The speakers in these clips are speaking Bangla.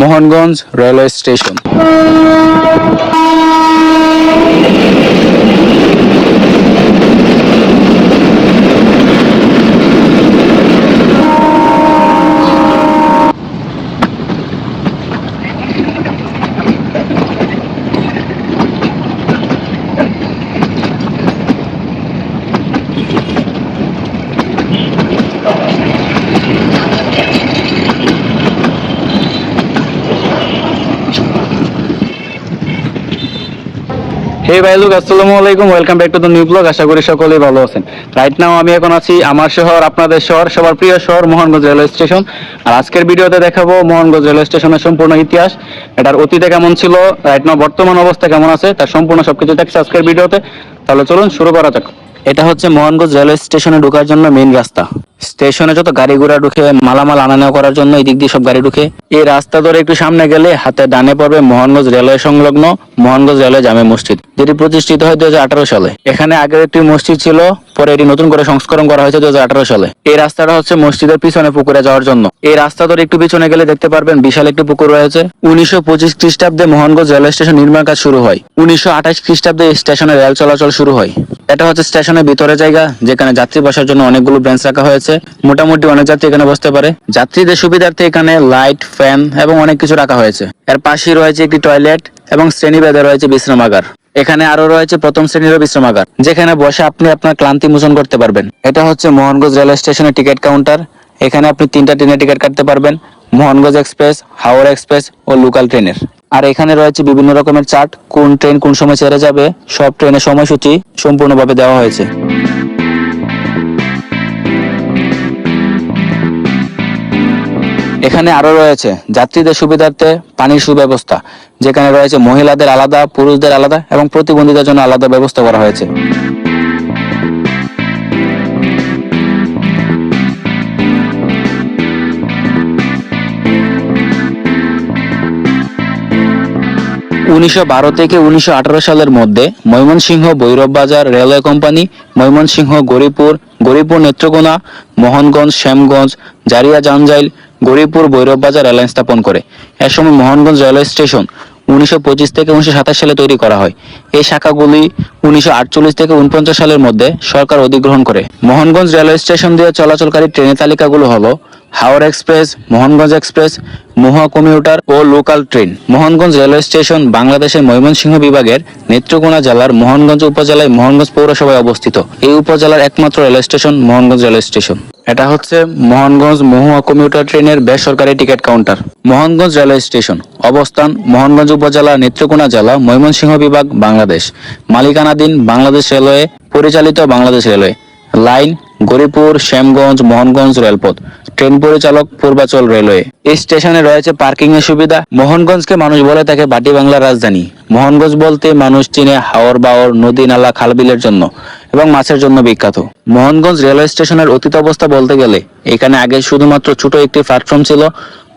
Mohanganj railway station. ভাই লোক আসসালামু আলাইকুম। Welcome back to the new blog আশা করি সকলেই ভালো আছেন। রাইট নাও আমি এখন আছি আমার শহর, আপনাদের শহর, সবার প্রিয় শহর মোহনগঞ্জ রেলওয়ে স্টেশন। আর আজকের ভিডিওতে দেখাবো মোহনগঞ্জ রেলওয়ে স্টেশনের সম্পূর্ণ ইতিহাস। এটার অতীতে কেমন ছিল রাইট নাও বর্তমান অবস্থা কেমন আছে, তার সম্পূর্ণ সবকিছু দেখছি আজকের ভিডিওতে। তাহলে চলুন, শুরু করা যাক। এটা হচ্ছে মোহনগঞ্জ রেলওয়ে স্টেশনে ঢোকার জন্য মেইন রাস্তা। স্টেশনে যত গাড়ি ঘোড়া ঢুকে, মালামাল আনা নেওয়া করার জন্য এই দিক দিয়ে সব গাড়ি ঢুকে। এই রাস্তা ধরে একটু সামনে গেলে হাতে ডানে পড়বে মোহনগঞ্জ রেলওয়ে সংলগ্ন মোহনগঞ্জ রেলওয়ে জামে মসজিদ, যেটি প্রতিষ্ঠিত হয় দুই হাজার আঠারো সালে। এখানে আগের একটি মসজিদ ছিল, পরে এটি নতুন করে সংস্করণ করা হয়েছে দুই হাজার আঠারো সালে। এই রাস্তাটা হচ্ছে মসজিদের পিছনে পুকুরে যাওয়ার জন্য। এই রাস্তা ধরে একটু পিছনে গেলে দেখতে পারবেন বিশাল একটি পুকুর রয়েছে। উনিশশো পঁচিশ খ্রিস্টাব্দে মোহনগঞ্জ রেলওয়ে স্টেশন নির্মাণ কাজ শুরু হয়। উনিশশো আঠাশ খ্রিস্টাব্দে স্টেশনে রেল চলাচল শুরু হয়। এটা হচ্ছে স্টেশনের ভিতরে জায়গা, যেখানে যাত্রী বসার জন্য অনেকগুলো বেঞ্চ রাখা হয়েছে। মোটামুটি অনেক যাত্রী এখানে বসতে পারে। যাত্রীদের সুবিধার্থে এখানে লাইট ফ্যান এবং অনেক কিছু রাখা হয়েছে। এর পাশেই রয়েছে একটি টয়লেট এবং শ্রেণি শ্রেণীভেদে রয়েছে বিশ্রামাগার। এখানে আরও রয়েছে প্রথম শ্রেণির বিশ্রামাগার, যেখানে বসে আপনি আপনার ক্লান্তি মোচন করতে পারবেন। এটা হচ্ছে মোহনগঞ্জ রেলওয়ে স্টেশনের টিকিট কাউন্টার এখানে আপনি তিনটা ট্রেনের টিকিট কাটতে পারবেন, মোহনগঞ্জ এক্সপ্রেস, হাওড়া এক্সপ্রেস ও লোকাল ট্রেনের আর এখানে রয়েছে বিভিন্ন রকমের চার্ট, কোন ট্রেন কোন সময় ছেড়ে যাবে, সব ট্রেনের সময়সূচি সম্পূর্ণভাবে দেওয়া হয়েছে। এখানে আরও রয়েছে যাত্রীদের সুবিধার্থে পানির সুব্যবস্থা, যেখানে রয়েছে মহিলাদের আলাদা, পুরুষদের আলাদা এবং প্রতিবন্ধীদের জন্য আলাদা ব্যবস্থা করা হয়েছে। উনিশশো বারো থেকে উনিশশো আঠারো সালের মধ্যে ময়মনসিংহ ভৈরব বাজার রেলওয়ে কোম্পানি, ময়মনসিংহ গরিপুর গরিপুর নেত্রকোনা, মোহনগঞ্জ, শ্যামগঞ্জ, জারিয়া জাঞ্জাইল গরিপুর ভৈরব বাজার রেললাইন স্থাপন করে। এ সময় মোহনগঞ্জ রেলওয়ে স্টেশন উনিশশো পঁচিশ থেকে উনিশশো সাতাশ সালে তৈরি করা হয়। এই শাখাগুলি উনিশশো আটচল্লিশ থেকে উনপঞ্চাশ সালের মধ্যে সরকার অধিগ্রহণ করে। মোহনগঞ্জ রেলওয়ে স্টেশন দিয়ে চলাচলকারী ট্রেনের তালিকাগুলো হলো Howrah express, Mohanganj express, Mohua commuter ও local train. Mohanganj railway station বাংলাদেশের ময়মনসিংহ বিভাগের নেত্রকোনা জেলার মোহনগঞ্জ উপজেলায় মোহনগঞ্জ পৌরসভায় অবস্থিত। এই উপজেলার একমাত্র railway station Mohanganj railway station. এটা হচ্ছে মোহনগঞ্জ মহুয়া কমিউটার ট্রেনের বেসরকারি ticket counter. Mohanganj railway station. অবস্থান মোহনগঞ্জ উপজেলা নেত্রকোনা জেলা, ময়মনসিংহ বিভাগ, বাংলাদেশ। মালিকানাধীন বাংলাদেশ রেলওয়ে, পরিচালিত বাংলাদেশ রেলওয়ে। লাইন গরিপুর, শ্যামগঞ্জ, মোহনগঞ্জ রেলপথ। ট্রেন পরিচালক পূর্বাচল রেলওয়ে। এই স্টেশনে রয়েছে পার্কিং এর সুবিধা। মোহনগঞ্জকে মানুষ বলে থাকে বাটি বাংলার রাজধানী। মোহনগঞ্জ বলতে মানুষ চিনে হাওর বাওর, নদী নালা, খালবিলের জন্য এবং মাছের জন্য বিখ্যাত। মোহনগঞ্জ রেলওয়ে স্টেশনের অতীত অবস্থা বলতে গেলে, এখানে আগে শুধুমাত্র ছোট একটি প্ল্যাটফর্ম ছিল।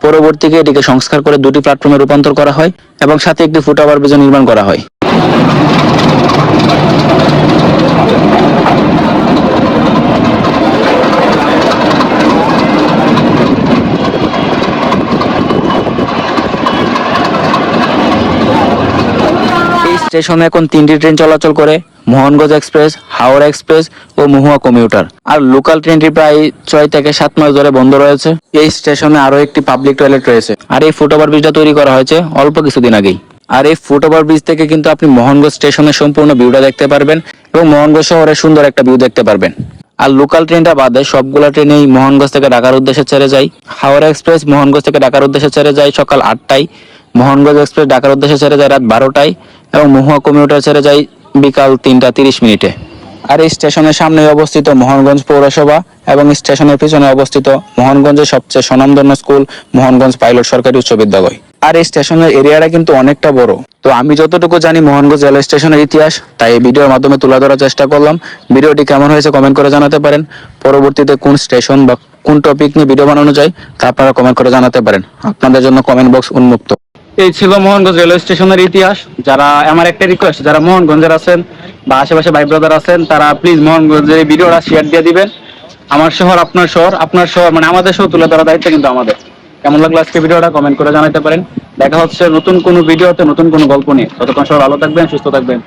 পরবর্তীকে এটিকে সংস্কার করে দুটি প্ল্যাটফর্মে রূপান্তর করা হয় এবং সাথে একটি ফুটওভার ব্রিজ নির্মাণ করা হয় এই স্টেশনে এখন তিনটি ট্রেন চলাচল করে মোহনগঞ্জ এক্সপ্রেস, হাওড়া এক্সপ্রেস ও মহুয়া কমিউটার। আর লোকাল ট্রেনটি প্রায় ছয় থেকে সাত মাস ধরে বন্ধ রয়েছে। এই স্টেশনে আরও একটি পাবলিক টয়লেট রয়েছে। আর এই ফুটওভার ব্রিজটা তৈরি করা হয়েছে অল্প কিছুদিন আগেই। আর এই ফুটওভার ব্রিজ থেকে কিন্তু আপনি মোহনগঞ্জ স্টেশনের সম্পূর্ণ ভিউটা দেখতে পারবেন এবং মোহনগঞ্জ শহরের সুন্দর একটা ভিউ দেখতে পারবেন। আর লোকাল ট্রেনটা বাদে সবগুলা ট্রেনেই মোহনগঞ্জ থেকে ঢাকার উদ্দেশ্যে ছেড়ে যায়। হাওড়া এক্সপ্রেস মোহনগঞ্জ থেকে ঢাকার উদ্দেশ্যে ছেড়ে যায় সকাল আটটায়। মোহনগঞ্জ এক্সপ্রেস ঢাকার উদ্দেশ্যে ছেড়ে যায় রাত বারোটায়। এবং মহুয়া কমিউটার ছেড়ে যায় বিকাল তিনটা তিরিশ মিনিটে। আর এই স্টেশনের সামনে অবস্থিত মোহনগঞ্জ পৌরসভা এবং স্টেশনের পিছনে অবস্থিত মোহনগঞ্জের সবচেয়ে স্বনামধন্য স্কুল মোহনগঞ্জ পাইলট সরকারি উচ্চ বিদ্যালয়। আর এই স্টেশনের এরিয়াটা কিন্তু অনেকটা বড়। তো আমি যতটুকু জানি মোহনগঞ্জ রেলওয়ে স্টেশনের ইতিহাস, তাই এই ভিডিওর মাধ্যমে তুলে ধরার চেষ্টা করলাম। ভিডিওটি কেমন হয়েছে কমেন্ট করে জানাতে পারেন। পরবর্তীতে কোন স্টেশন বা কোন টপিক নিয়ে ভিডিও বানানো যায় তা আপনারা কমেন্ট করে জানাতে পারেন। আপনাদের জন্য কমেন্ট বক্স উন্মুক্ত। এই ছিল মোহনগঞ্জ রেলওয়ে স্টেশনের ইতিহাস। যারা, আমার একটা রিকোয়েস্ট যারা মোহনগঞ্জের আছেন বা আশেপাশে ভাই ব্রাদার আছেন, তারা প্লিজ মোহনগঞ্জের এই ভিডিওটা শেয়ার দিয়ে দিবেন। আমার শহর আপনার শহর আপনার শহর মানে আমাদের শহর তুলে ধরার দায়িত্ব কিন্তু আমাদের। কেমন লাগল আজকে ভিডিওটা? কমেন্ট করে জানাতে পারেন। দেখা হচ্ছে নতুন কোনো ভিডিওতে নতুন কোনো গল্প নিয়ে। ততক্ষণ সবাই ভালো থাকবেন, সুস্থ থাকবেন।